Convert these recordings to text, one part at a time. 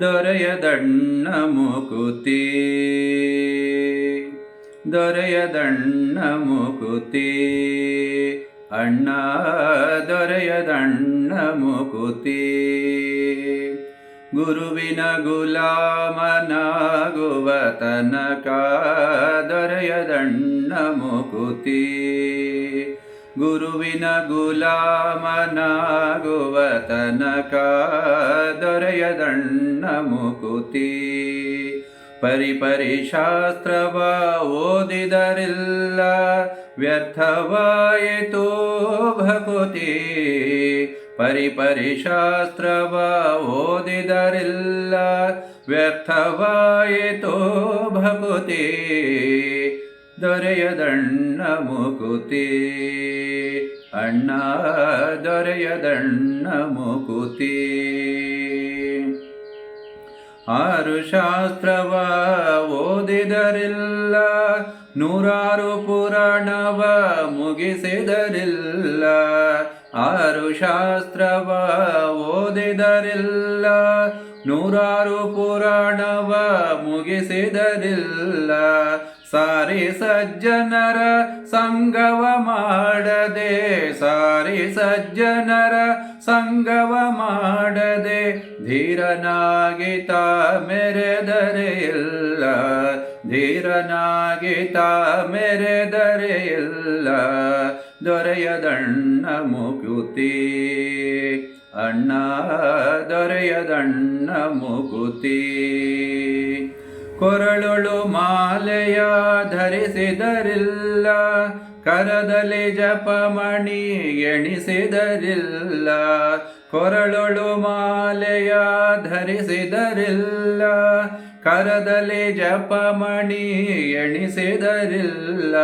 ದೊರೆಯದಣ್ಣ ಮುಕುತಿ ದೊರೆಯದಣ್ಣ ಮುಕುತಿ ಅಣ್ಣ ದೊರೆಯದಣ್ಣ ಮುಕುತಿ ಗುರುವಿನ ಗುಲಾಮನಾಗುವ ತನಕ ದೊರೆಯದಣ್ಣ ಮುಕುತಿ. ಗುರುವಿನ ಗುಲಾಮನಾಗುವ ತನಕ ದೊರೆಯದಣ್ಣ ಮುಕುತಿ. ಪರಿಪರಿ ಶಾಸ್ತ್ರವ ಓದಿದರಿಲ್ಲ, ವ್ಯರ್ಥವಾಯಿತು ಭಕುತಿ. ಪರಿಪರಿ ಶಾಸ್ತ್ರವ ಓದಿದರಿಲ್ಲ, ವ್ಯರ್ಥವಾಯಿತು ಭಕುತಿ ದೊರೆಯದಣ್ಣ ಮುಕುತಿ. ಅಣ್ಣ ದೊರೆಯದಣ್ಣ ಮುಕುತಿ. ಆರು ಶಾಸ್ತ್ರವ ಓದಿದರಿಲ್ಲ, ನೂರಾರು ಪುರಾಣವ ಮುಗಿಸಿದರಿಲ್ಲ ಶಾಸ್ತ್ರವ ಓದಿದರಿಲ್ಲ, ನೂರಾರು ಪುರಾಣವ ಮುಗಿಸಿದರಿಲ್ಲ. ಸಾರಿ ಸಜ್ಜನರ ಸಂಗವ ಮಾಡದೆ, ಸಾರಿ ಸಜ್ಜನರ ಸಂಗವ ಮಾಡದೆ ಧೀರನಾಗಿತ ಮೆರೆದರೆ ಇಲ್ಲ. ಧೀರನಾಗಿತ ಮೆರೆದರೆ ಇಲ್ಲ ದೊರೆಯದಣ್ಣ ಮುಕುತಿ. ಅಣ್ಣ ದೊರೆಯದಣ್ಣ ಮುಕುತಿ. ಕೊರಳುಳು ಮಾಲೆಯ ಧರಿಸಿದರಿಲ್ಲ, ಕರದಲ್ಲಿ ಜಪಮಣಿ ಎಣಿಸಿದರಿಲ್ಲ. ಕೊರಳುಳು ಮಾಲೆಯ ಧರಿಸಿದರಿಲ್ಲ ಕರದಲ್ಲಿ ಜಪಮಣಿ ಎಣಿಸಿದರಿಲ್ಲ.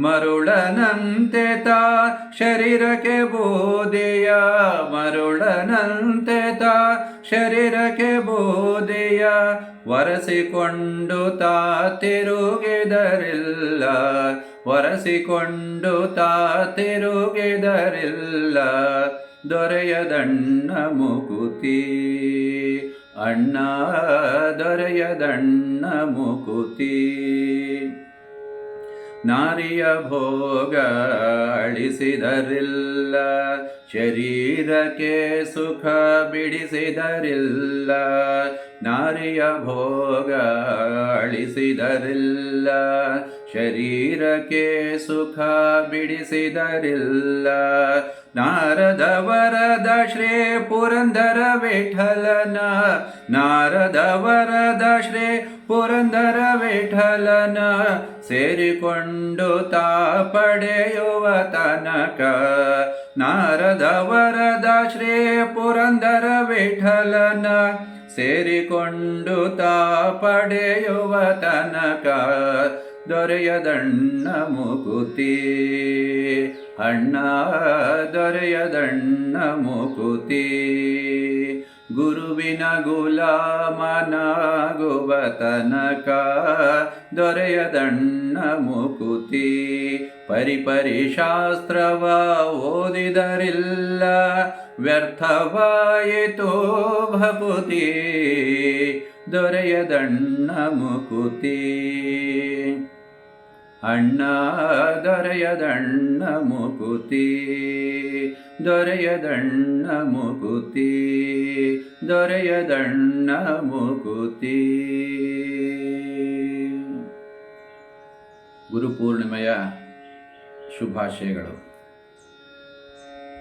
ಮರುಳನಂತೆ ತಾ ಶರೀರಕ್ಕೆ ಬೋಧೆಯ, ಮರುಳನಂತೆ ತಾ ಶರೀರಕ್ಕೆ ಬೋಧೆಯ, ವರಸಿಕೊಂಡು ತಾ ತಿರುಗಿದರಿಲ್ಲ. ವರಸಿಕೊಂಡು ತಾ ತಿರುಗಿದರಿಲ್ಲ. ದೊರೆಯದಣ್ಣ ಮುಕುತಿ ಅಣ್ಣ ದೊರೆಯದಣ್ಣ ಮುಕುತಿ. ನಾರಿಯ ಭೋಗ ಅಳಿಸಿದರಿಲ್ಲ, ಶರೀರಕ್ಕೆ ಸುಖ ಬಿಡಿಸಿದರಿಲ್ಲ, ನಾರಿಯ ಭೋಗ ಅಳಿಸಿದರಿಲ್ಲ, ಶರೀರಕ್ಕೆ ಸುಖ ಬಿಡಿಸಿದರಿಲ್ಲ. ನಾರದ ವರದ ಶ್ರೀ ಪುರಂದರ ವಿಠಲನ ನಾರದ ವರದ ಶ್ರೀ ಪುರಂದರ ವಿಠಲನ ಸೇರಿಕೊಂಡು ತಾ ಪಡೆಯುವ ತನಕ ನಾರದ ವರದ ಶ್ರೀ ಪುರಂದರ ವಿಠಲನ ಸೇರಿಕೊಂಡು ತಾ ಪಡೆಯುವ ತನಕ ದೊರೆಯದಣ್ಣ ಮುಕುತಿ, ಅಣ್ಣ ದೊರೆಯದಣ್ಣ ಮುಕುತಿ. ಗುರುವಿನ ಗುಲಾಮನಾಗುವ ತನಕ ದೊರೆಯದಣ್ಣ ಮುಕುತಿ. ಪರಿಪರಿ ಶಾಸ್ತ್ರವ ಓದಿದರಿಲ್ಲ ವ್ಯರ್ಥವಾಯಿತು ಭಕುತಿ. ದೊರೆಯದಣ್ಣ ಮುಕುತಿ. ಅಣ್ಣ ದೊರೆಯದಣ್ಣ ಮುಕುತಿ ದೊರೆಯದಣ್ಣ ಮುಕುತಿ ದೊರೆಯದಣ್ಣ ಮುಕುತಿ. ಗುರುಪೂರ್ಣಿಮೆಯ ಶುಭಾಶಯಗಳು.